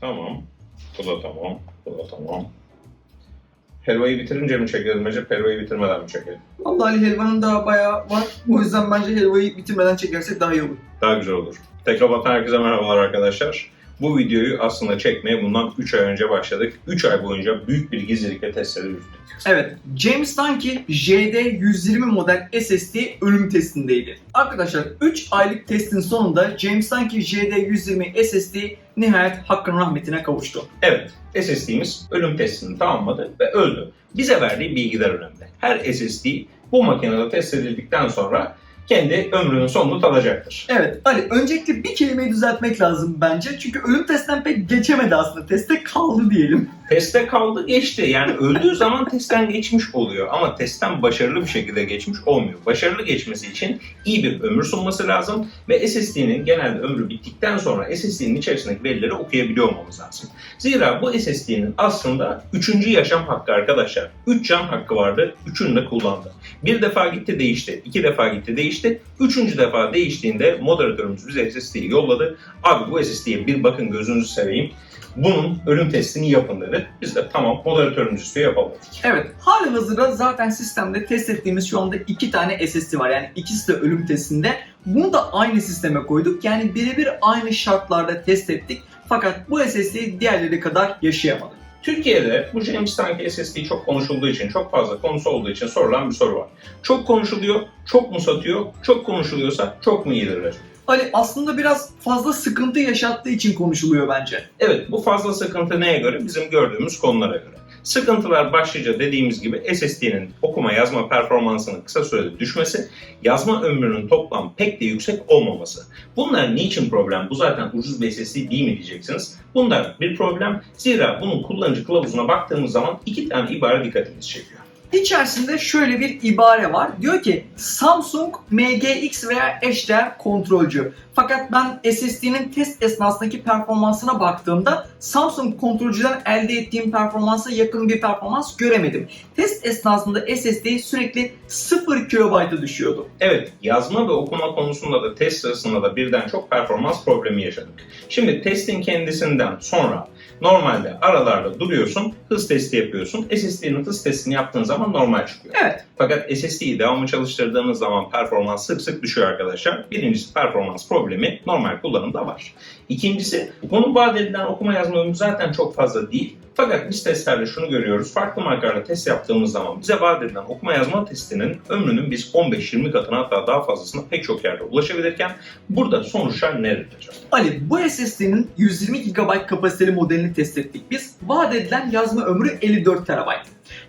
Tamam. Bu da tamam. Bu da tamam. Helvayı bitirince mi çekelim Recep? Helvayı bitirmeden mi çekelim? Vallahi Ali helvanın daha bayağı var. O yüzden bence helvayı bitirmeden çekersek daha iyi olur. Daha güzel olur. Teknobat'tan herkese merhabalar arkadaşlar. Bu videoyu aslında çekmeye bundan 3 ay önce başladık. 3 ay boyunca büyük bir gizlilikle testleri yürüttük. Evet, James Dunkey JD120 model SSD ölüm testindeydi. Arkadaşlar 3 aylık testin sonunda James Dunkey JD120 SSD nihayet hakkın rahmetine kavuştu. Evet, SSD'miz ölüm testini tamamladı ve öldü. Bize verdiği bilgiler önemli. Her SSD bu makinede test edildikten sonra kendi ömrünün sonunu tadacaktır. Evet Ali öncelikle bir kelimeyi düzeltmek lazım bence. Çünkü ölüm testten pek geçemedi aslında. Teste kaldı diyelim. Testte kaldı geçti. Yani öldüğü zaman testten geçmiş oluyor. Ama testten başarılı bir şekilde geçmiş olmuyor. Başarılı geçmesi için iyi bir ömür sunması lazım. Ve SSD'nin genelde ömrü bittikten sonra SSD'nin içerisindeki verileri okuyabiliyor olmamız lazım. Zira bu SSD'nin aslında 3. yaşam hakkı arkadaşlar. 3 can hakkı vardı. 3'ünü de kullandı. Bir defa gitti değişti. iki defa gitti değişti. Üçüncü defa değiştiğinde moderatörümüz bize SSD'yi yolladı. Abi bu SSD'ye bir bakın gözünüzü seveyim. Bunun ölüm testini yapın dedi. Biz de tamam moderatörümüz istiyor yapalım dedik. Evet, hali hazırda zaten sistemde test ettiğimiz şu anda iki tane SSD var. Yani ikisi de ölüm testinde. Bunu da aynı sisteme koyduk. Yani birebir aynı şartlarda test ettik. Fakat bu SSD diğerleri kadar yaşayamadı. Türkiye'de bu James Tank SSD çok konuşulduğu için, çok fazla konusu olduğu için sorulan bir soru var. Çok konuşuluyor, çok mu satıyor? Çok konuşuluyorsa çok mu iyidir Recep? Ali aslında biraz fazla sıkıntı yaşattığı için konuşuluyor bence. Evet, bu fazla sıkıntı neye göre? Bizim gördüğümüz konulara göre. Sıkıntılar başlıca dediğimiz gibi SSD'nin okuma yazma performansının kısa sürede düşmesi, yazma ömrünün toplam pek de yüksek olmaması. Bunlar niçin problem? Bu zaten ucuz bir SSD değil mi diyeceksiniz. Bunlar bir problem. Zira bunun kullanıcı kılavuzuna baktığımız zaman iki tane ibare dikkatimizi çekiyor. İçerisinde şöyle bir ibare var. Diyor ki Samsung MGX veya eşdeğer kontrolcü. Fakat ben SSD'nin test esnasındaki performansına baktığımda Samsung kontrolcüden elde ettiğim performansa yakın bir performans göremedim. Test esnasında SSD sürekli 0 KB'a düşüyordu. Evet, yazma ve okuma konusunda da test sırasında da birden çok performans problemi yaşadık. Şimdi testin kendisinden sonra normalde aralarda duruyorsun, hız testi yapıyorsun. SSD'nin hız testini yaptığın zaman normal çıkıyor. Evet. Fakat SSD'yi devamlı çalıştırdığınız zaman performans sık sık düşüyor arkadaşlar. Birincisi performans problemi normal kullanımda var. İkincisi bunun vaat edilen okuma yazma ömrü zaten çok fazla değil. Fakat biz testlerde şunu görüyoruz. Farklı markalarla test yaptığımız zaman bize vaat edilen okuma yazma testinin ömrünün biz 15-20 katına hatta daha fazlasına pek çok yerde ulaşabilirken burada sonuçlar neler acaba? Ali bu SSD'nin 120 GB kapasiteli modelini test ettik biz. Vaat edilen yazma ömrü 54 TB.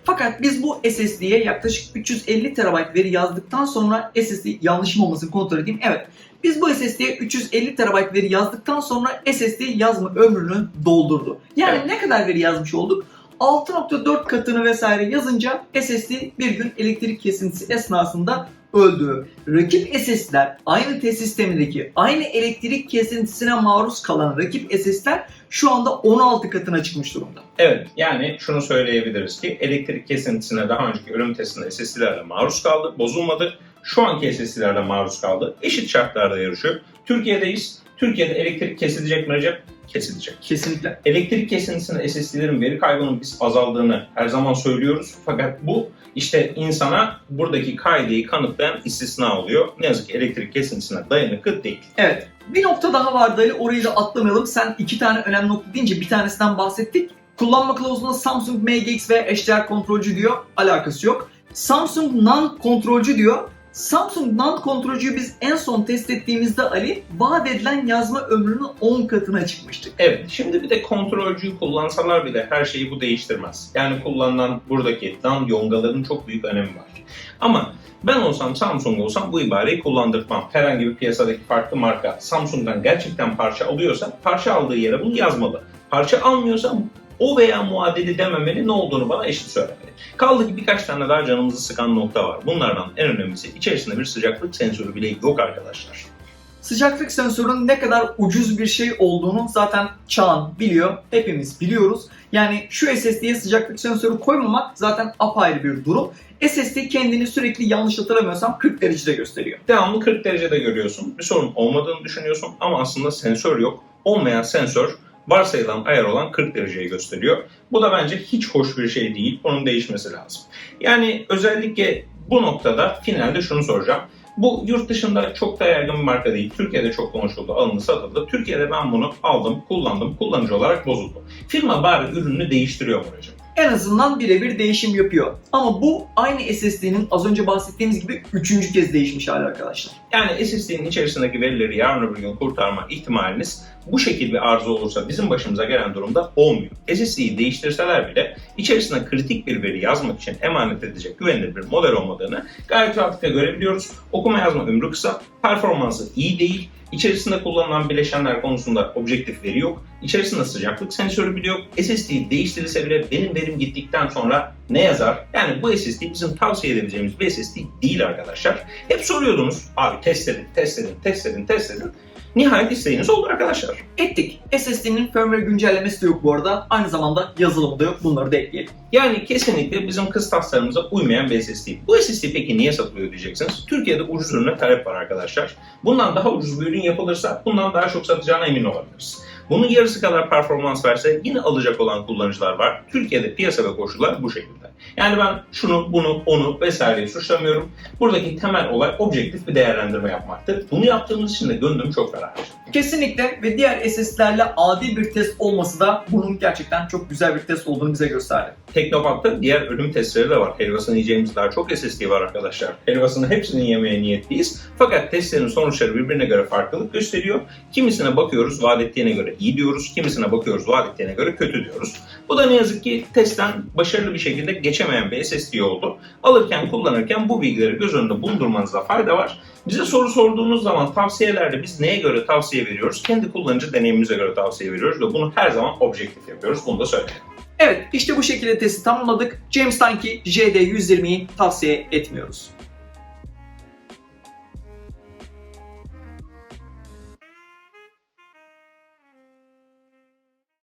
Fakat biz bu SSD'ye yaklaşık 350 TB veri yazdıktan sonra SSD yanlışım olmasın kontrol edeyim. Evet. Biz bu SSD'ye 350 TB veri yazdıktan sonra SSD yazma ömrünü doldurdu. Yani Evet. ne kadar veri yazmış olduk? 6.4 katını vesaire yazınca SSD bir gün elektrik kesintisi esnasında öldü. Rakip SSD'ler aynı test sistemindeki aynı elektrik kesintisine maruz kalan rakip SSD'ler şu anda 16 katına çıkmış durumda. Evet yani şunu söyleyebiliriz ki elektrik kesintisine daha önceki ölüm testinde SSD'lerle maruz kaldı, bozulmadı. Şu anki SSD'lerle maruz kaldı. Eşit şartlarda yarışıyor. Türkiye'deyiz. Türkiye'de elektrik kesilecek mi Recep? Kesilecek. Kesinlikle. Elektrik kesintisinde SSD'lerin veri kaybının biz azaldığını her zaman söylüyoruz. Fakat bu işte insana buradaki kaideyi kanıtlayan istisna oluyor. Ne yazık ki elektrik kesintisine dayanıklı değil. Evet. Bir nokta daha vardı Ali. Orayı da atlamayalım. Sen iki tane önemli nokta deyince bir tanesinden bahsettik. Kullanma kılavuzunda Samsung MGX ve eşdeğer kontrolcü diyor. Alakası yok. Samsung non kontrolcü diyor. Samsung non kontrolcüyü biz en son test ettiğimizde Ali vaat edilen yazma ömrünün 10 katına çıkmıştık. Evet, şimdi bir de kontrolcüyü kullansalar bile her şeyi bu değiştirmez. Yani kullanılan buradaki dan yongaların çok büyük önemi var. Ama ben olsam Samsung olsam bu ibareyi kullandırtmam. Herhangi bir piyasadaki farklı marka Samsung'dan gerçekten parça alıyorsa parça aldığı yere bunu yazmalı. Parça almıyorsa o veya muadili dememeli ne olduğunu bana eşit söylemeli. Kaldı ki birkaç tane daha canımızı sıkan nokta var. Bunlardan en önemlisi içerisinde bir sıcaklık sensörü bile yok arkadaşlar. Sıcaklık sensörünün ne kadar ucuz bir şey olduğunu zaten Çağan biliyor. Hepimiz biliyoruz. Yani şu SSD'ye sıcaklık sensörü koymamak zaten apayrı bir durum. SSD kendini sürekli yanlış hatırlamıyorsam 40 derecede gösteriyor. Devamlı 40 derecede görüyorsun. Bir sorun olmadığını düşünüyorsun ama aslında sensör yok. Olmayan sensör varsayılan ayar olan 40 dereceyi gösteriyor. Bu da bence hiç hoş bir şey değil. Bunun değişmesi lazım. Yani özellikle bu noktada finalde şunu soracağım. Bu yurt dışında çok da yaygın bir marka değil. Türkiye'de çok konuşuldu, alındı, satıldı. Türkiye'de ben bunu aldım, kullandım, kullanıcı olarak bozuldu. Firma bari ürünü değiştiriyor mu hocam? En azından birebir değişim yapıyor. Ama bu aynı SSD'nin az önce bahsettiğimiz gibi üçüncü kez değişmiş hali arkadaşlar. Yani SSD'nin içerisindeki verileri yarın öbür gün kurtarma ihtimaliniz bu şekil bir arıza olursa bizim başımıza gelen durumda olmuyor. SSD'yi değiştirseler bile içerisine kritik bir veri yazmak için emanet edecek güvenilir bir model olmadığını gayet rahatlıkla görebiliyoruz. Okuma yazma ömrü kısa, performansı iyi değil, İçerisinde kullanılan bileşenler konusunda objektif veri yok. İçerisinde sıcaklık sensörü bile yok. SSD değiştirilse bile benim verim gittikten sonra ne yazar? Yani bu SSD bizim tavsiye edebileceğimiz bir SSD değil arkadaşlar. Hep soruyordunuz. Abi test edin, test edin, test edin, test edin. Nihayet isteğiniz oldu arkadaşlar. Ettik. SSD'nin firmware güncellemesi de yok bu arada. Aynı zamanda yazılımı da yok. Bunları da ekleyelim. Yani kesinlikle bizim kıstaslarımıza uymayan bir SSD. Bu SSD peki niye satılıyor diyeceksiniz. Türkiye'de ucuz ürüne talep var arkadaşlar. Bundan daha ucuz bir ürün yapılırsa bundan daha çok satacağına emin olabiliriz. Bunun yarısı kadar performans verse yine alacak olan kullanıcılar var. Türkiye'de piyasa ve koşullar bu şekilde. Yani ben şunu, bunu, onu vesaireyi suçlamıyorum. Buradaki temel olay objektif bir değerlendirme yapmaktır. Bunu yaptığımız için de gönlüm çok ferah. Kesinlikle ve diğer SSD'lerle adil bir test olması da bunun gerçekten çok güzel bir test olduğunu bize gösterdi. Teknopat'ta diğer ölüm testleri de var. Helvasını yiyeceğimiz daha çok SSD var arkadaşlar. Helvasını hepsini yemeye niyetliyiz. Fakat testlerin sonuçları birbirine göre farklılık gösteriyor. Kimisine bakıyoruz vaat ettiğine göre iyi diyoruz. Kimisine bakıyoruz vaat ettiğine göre kötü diyoruz. Bu da ne yazık ki testten başarılı bir şekilde geçemeyen bir SSD oldu. Alırken kullanırken bu bilgileri göz önünde bulundurmanızda fayda var. Bize soru sorduğunuz zaman tavsiyelerde biz neye göre tavsiye veriyoruz? Kendi kullanıcı deneyimimize göre tavsiye veriyoruz ve bunu her zaman objektif yapıyoruz. Bunu da söyleyelim. Evet işte bu şekilde testi tamamladık. James Tanki JD120'yi tavsiye etmiyoruz.